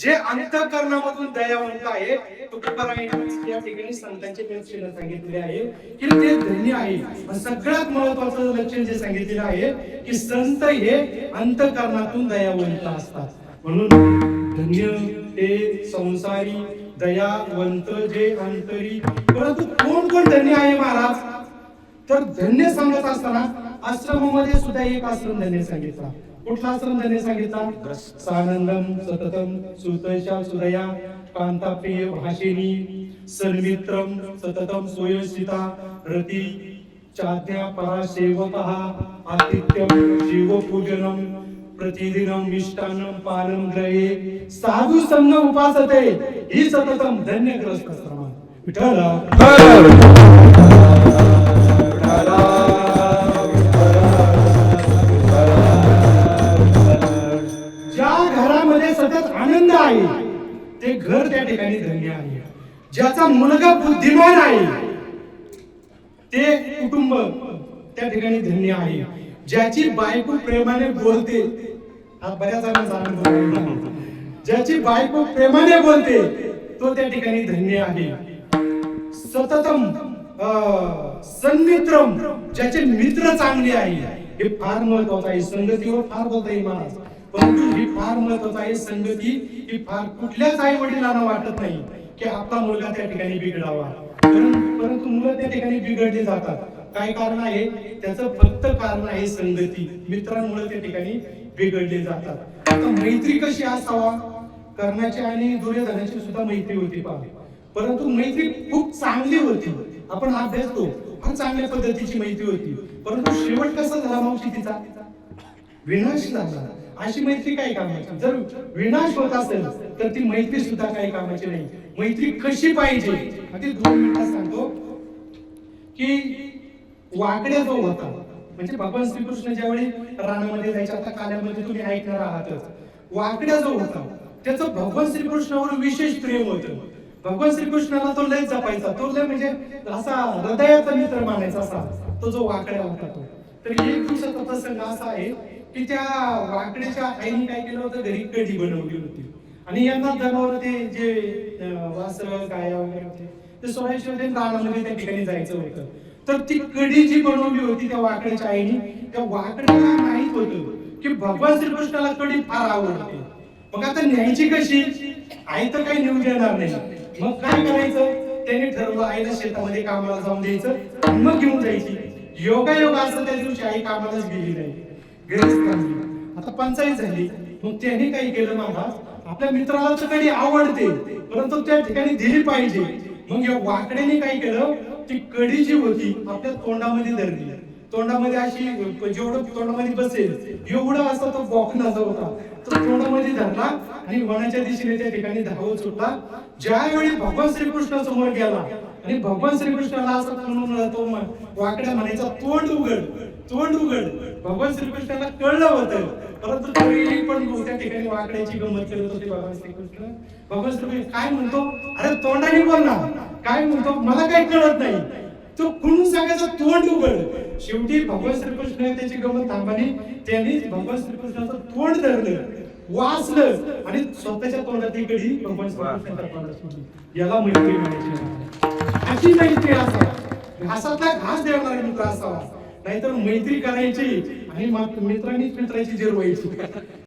जे अंतकरणामधून दयावंत आहे या ठिकाणी संतांचे प्रेक्षेला सांगितले आहे. की ते धन्य आहे. सगळ्यात महत्वाचं लक्षण जे सांगितलेलं आहे की संत हे अंतकरणातून दयावंत असतात. म्हणून धन्य ते संसारी दयावंत जे अंतरी. परंतु कोण कोण धन्य आहे महाराज? तर धन्य सांगत असताना आश्रमामध्ये सुद्धा एक आश्रम धन्य सांगितला. कुठला आश्रम धन्य सांगितला. सानंदम सततम सुतशा सुदया कांताप्रिय भाषेनी सन्मित्रम सततम सोयसिता रती चाज्ञा परा आतिथ्यम शिवपूजनम प्रतिदिनम मिष्टान्नम पानम ग्रहे साधू संघ उपासते ही सततम धन्यग्रस्त श्रमा विठ्ठल. त्याच्यात आनंद आहे. ते घर त्या ठिकाणी धन्य आहे. ज्याचा मुलगा बुद्धिमान आहे ते कुटुंब त्या ठिकाणी धन्य आहे. ज्याची बायको प्रेमाने बोलते हा बऱ्याच ज्याची बायको प्रेमाने बोलते तो त्या ठिकाणी धन्य आहे. सततम संमित्रम ज्याचे मित्र चांगले आहे हे फार महत्वाचं आहे. संगतीवर फार बोलता येईल महाराज. परंतु ही फार महत्वाचं आहे संगती ही फार कुठल्याच आई वडिलांना वाटत नाही की आपला मुलगा त्या ठिकाणी बिघडावा. परंतु परंतु मुलं त्या ठिकाणी बिघडली जातात. काय कारण आहे? त्याचं फक्त कारण आहे संगती. मित्रांमुळे त्या ठिकाणी बिघडले जातात. आता मैत्री कशी असावा? करण्याची आणि दुर्योधनाची सुद्धा मैत्री होती पहा. परंतु मैत्री खूप चांगली होती. आपण अभ्यासतो फार चांगल्या पद्धतीची मैत्री होती. परंतु शेवट कसा झाला मावशी तिचा विनाश झाला. अशी मैत्री काय कामाची? जर विनाश होत असेल तर ती मैत्री सुद्धा काही कामाची नाही. मैत्री कशी पाहिजे? अगदी दोन मिनिटात सांगतो. की वाकड्या जो होता म्हणजे भगवान श्रीकृष्ण ज्यावेळी रानामध्ये जायचे आता काल्यामध्ये तुम्ही ऐकणार आहातच वाकड्या जो होता त्याचं भगवान श्रीकृष्णावर विशेष प्रेम होतं. भगवान श्रीकृष्णाला तो लय जपायचा. तो लय म्हणजे असा हृदयाचा मित्र मानायचा असा. तो जो वाकड्या होता तो. तर एक दिवसाचा प्रसंग असा आहे की त्या वाकड्याच्या आईने काय केलं होतं? घरी कढी बनवली होती. आणि यांना जनावर ते जे वासर वासरं गाया वगैरे होते ते सोडायचे होते रानामध्ये त्या ठिकाणी जायचं होतं. तर ती कढी जी बनवली होती त्या वाकड्याच्या आईने त्या वाकड्याला माहीत होतं की भगवान श्रीकृष्णाला कढी फार आवडते. मग आता न्यायची कशी? आई तर काही नेऊ देणार नाही. मग काय करायचं? त्याने ठरवलं आईला शेतामध्ये कामाला जाऊन द्यायचं मग घेऊन जायची. योगायोग असं त्या दिवशी आई कामालाच गेली नाही. घरीच आता पंचायत झाली. मग त्याने काही केलं महाराज? आपल्या मित्राला तर कधी आवडते परंतु त्या ठिकाणी दिली पाहिजे. मग या वाकड्याने काय केलं? ती कडी जी होती आपल्या तोंडामध्ये धरली. तोंडामध्ये अशी जेवढं तोंडामध्ये बसेल एवढं असा तो बॉकनाचा होता. तो तोंडामध्ये धरला आणि वनाच्या दिशेने त्या ठिकाणी धावत सुटला. ज्यावेळी भगवान श्रीकृष्ण समोर गेला आणि भगवान श्रीकृष्णाला असं म्हणून तो वाकड्या म्हणायचा तोंड उघड तोंड उघड. भगवान श्रीकृष्णाला कळलं होतं. परंतु तरीही पण त्या ठिकाणी वाकड्याची गंमत करत होते भगवान श्रीकृष्ण. भगवान श्रीकृष्ण काय म्हणतो? अरे तोंडाने बोल ना. काय म्हणतो? मला काही कळत नाही. तो कुणून सांगायचा तोंड उघड. शेवटी भगवान श्रीकृष्ण त्याची गंमत थांबानी त्यांनी भगवान श्रीकृष्णाचं तोंड धरलं. वाचलं. आणि स्वतःच्या तोंडात ती कडी भगवान श्रीकृष्णाच्या तोंडात सोडली. याला मैत्री म्हणायची अशी मैत्री असावी. घासातला घास देणारा मित्र असावा. नाहीतर मैत्री करायची आणि मित्रांनीच मित्राची जिरवायची.